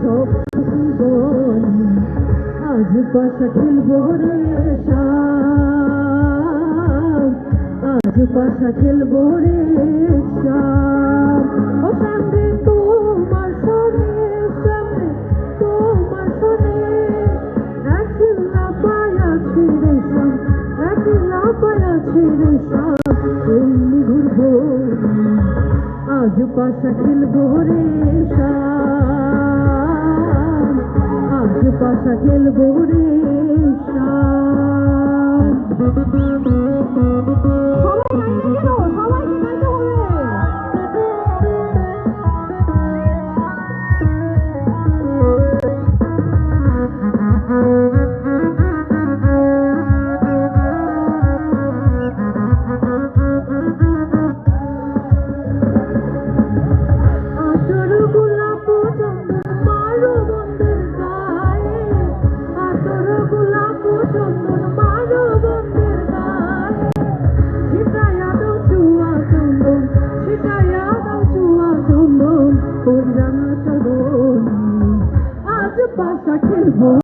সব জীবনী আজ পাশা খেলব রে আজ পাশা খেলব রে শাম ও সামনে তোমার সনে তোমার সনে একলা পায়া ছেড়ে শাম একলা পায়া ছেড়ে শাম এমনি ঘুরবো আজ পাশা খেলব রে পাশা খেলব রে চন্দন ওই রাঙা আজ পাশা খেলব।